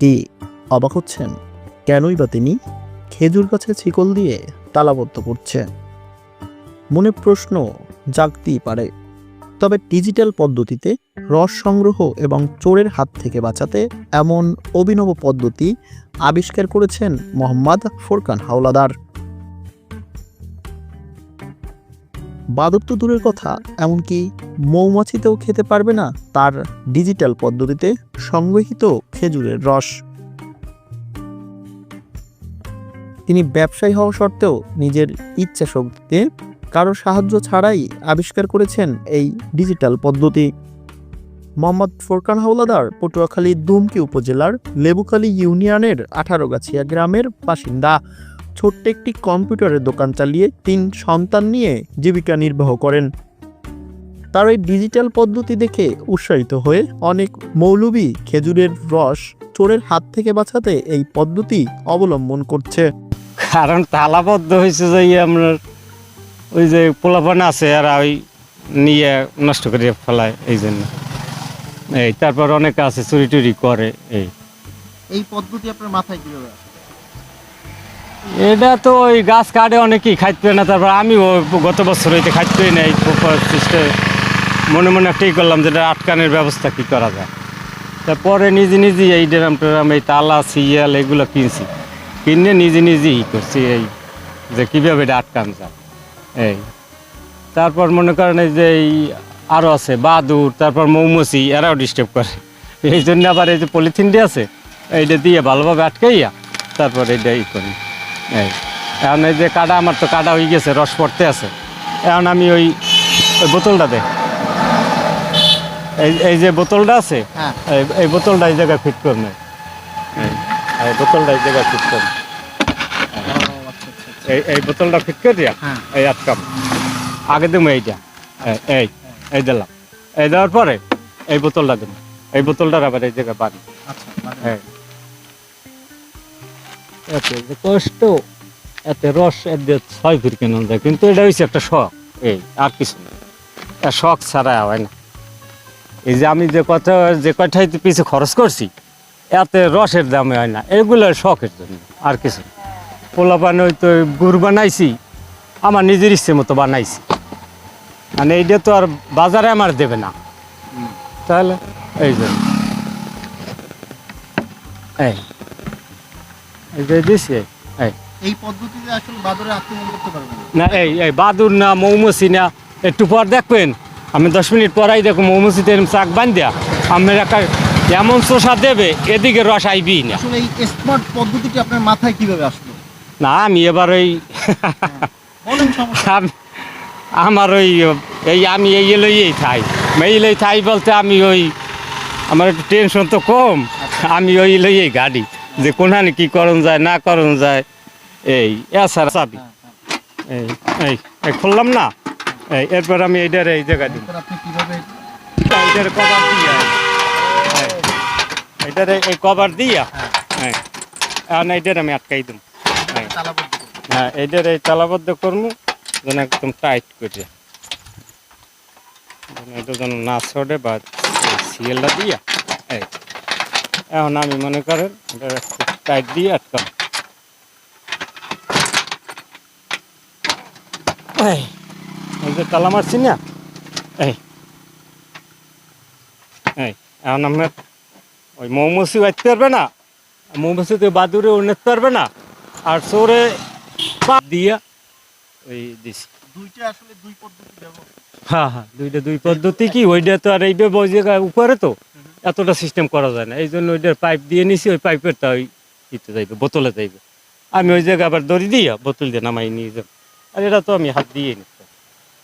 কি অবাক হচ্ছেন। কেনই বা তিনি খেজুর গাছে শিকল দিয়ে তালাবদ্ধ করছে মনে প্রশ্ন জাগতেই পারে। তবে ডিজিটাল পদ্ধতিতে রস সংগ্রহ এবং চোরের হাত থেকে বাঁচাতে এমন অভিনব পদ্ধতি আবিষ্কার করেছেন মোহাম্মদ ফোরকান হাওলাদার। বাদর তো দূরের কথা, এমনকি মৌমাছিতেও খেতে পারবে না তার ডিজিটাল পদ্ধতিতে সংগৃহীত খেজুরের রস। তিনি ব্যবসায়ী হওয়া সত্ত্বেও নিজের ইচ্ছা শক্তিতে কারও সাহায্য ছাড়াই আবিষ্কার করেছেন এই ডিজিটাল পদ্ধতি। মোহাম্মদ ফোরকান হাওলাদার পটুয়াখালী দুমকি উপজেলার লেবুখালী ইউনিয়নের আঠারোগাছিয়া গ্রামের বাসিন্দা। ছোট্ট একটি কম্পিউটারের দোকান চালিয়ে তিন সন্তান নিয়ে জীবিকা নির্বাহ করেন। তার এই ডিজিটাল পদ্ধতি দেখে উৎসাহিত হয়ে অনেক মৌলবী খেজুরের রস চোরের হাত থেকে বাঁচাতে এই পদ্ধতি অবলম্বন করছে। কারণ তালাবদ্ধ হয়েছে যে এই আপনার ওই যে পোলাপান আছে আর ওই নিয়ে নষ্ট করে ফেলায় এই জন্য। এই তারপর অনেকে আছে চুরি টুরি করে এই। এই পদ্ধতি আপনার মাথায় কীভাবে এটা তো ওই গাছ কাটে অনেকেই, খাইতে না, তারপর আমিও গত বছর হইতে খাইতে পারি না এই সিস্টেম মনে মনে একটাই করলাম যেটা আটকানের ব্যবস্থা কি করা যায়। তারপরে নিজে নিজে এই ড্রাম টেরাম, এই তালা সিয়াল এগুলো কিনছি। কিনে নিজে নিজেই করছি এই যে কীভাবে এটা আটকান যায়, এই। তারপর মনে করেন এই যে এই আরও আছে বাদুর তারপর মৌমাছি, এরাও ডিস্টার্ব করে। এই জন্য আবার এই যে পলিথিন দিয়ে আছে, এইটা দিয়ে ভালোভাবে আটকাইয়া তারপর এইটা ই করি। এই। এখন এই যে কাটা আমার তো কাটা হয়ে গেছে রস পড়তে আছে। এখন আমি ওই ওই বোতলটা দে। এই এই যে বোতলটা আছে হ্যাঁ। এই বোতলটা এই জায়গায় ফিট করবে এই বোতলটা এই জায়গায় ফিট করবে এই এই বোতলটা ফিট করে দিয়া হ্যাঁ। এই আটকাম আগে দেবো এইটা। এই, এই এই দিলাম। এই দেওয়ার পরে এই বোতলটা দেবো। এই বোতলটার আবার এই জায়গায় বাড়ি। হ্যাঁ এতে যে কষ্ট এতে রস এতে ছয় ফির কেন যায় কিন্তু এটা হচ্ছে একটা শখ। এই আর কিছু না। শখ ছাড়া হয় না। এই যে আমি যে কথা যে কয়টাই পিছু খরচ করছি এতে রসের দামে হয় না। এগুলো শখের জন্য আর কিছু। পোলা পানি ওই তো গুড় বানাইছি আমার নিজের ইচ্ছে মতো বানাইছি। মানে এইটা তো আর বাজারে আমার দেবে না। তাহলে এই জন্য এই। দিছি এই। এই পদ্ধতিতে আসলে বাদরে আক্রমণ করতে পারবে না এই এই বাদুর না মৌমাছি না একটু পর দেখবেন। আমি দশ মিনিট পরাই দেখো মৌমাছিতে চাক বান দেয়া আমার একটা এমন চোষা দেবে এদিকে রস আইবি না। আসলে এই স্মার্ট পদ্ধতিটি আপনার মাথায় কীভাবে আসলো? না আমি এবার ওই আম- আমার ওই এই আমি এই লইয়েই থাই। এই লই থাই বলতে আমি ওই আমার একটু টেনশন তো কম আমি ওই লইয়েই গাড়ি যে কোনখানে কি করণ যায় না করণ যায় এই এছাড়া চাবি। এই এই এই খুললাম না? এই এরপর আমি এইটার এই জায়গা দিই স্যার, এইটার কভার দিয়া এই, এইটার এই- কভার দিয়া হ্যাঁ। এখন এইটার আমি আটকাই দিম। হ্যাঁ হ্যাঁ এইটার এই তালাবদ্ধ করব যেন একদম টাইট করে। এটা যেন না ছড়ে বা সিএলটা দিয়া এই। এখন আমি মনে করেন এটা টাইট দিয়ে আটকাম এই এই যে তালা মারছি না? এই এই এখন আমরা ওই মৌমাছি বাঁচতে পারবে না? মৌমাছিতে বাদুরে উন্নতে পারবে না? আর চোরে দিয়া ওই দিছি। দুইটা আসলে দুই পদ্ধতি হ্যাঁ হ্যাঁ দুইটা দুই পদ্ধতি কি? ওইটা তো আর ওই উপরে তো? এতটা সিস্টেম করা যায় না। এই জন্য ওইটার পাইপ দিয়ে নিছি, ওই পাইপের তা ওই ইতে যাইবে, বোতলে যাইবে। আমি ওই জায়গায় আবার দড়ি দিয়ে বোতল দিয়ে নামাই নিয়ে যাব। আর এটা তো আমি হাত দিয়ে নি।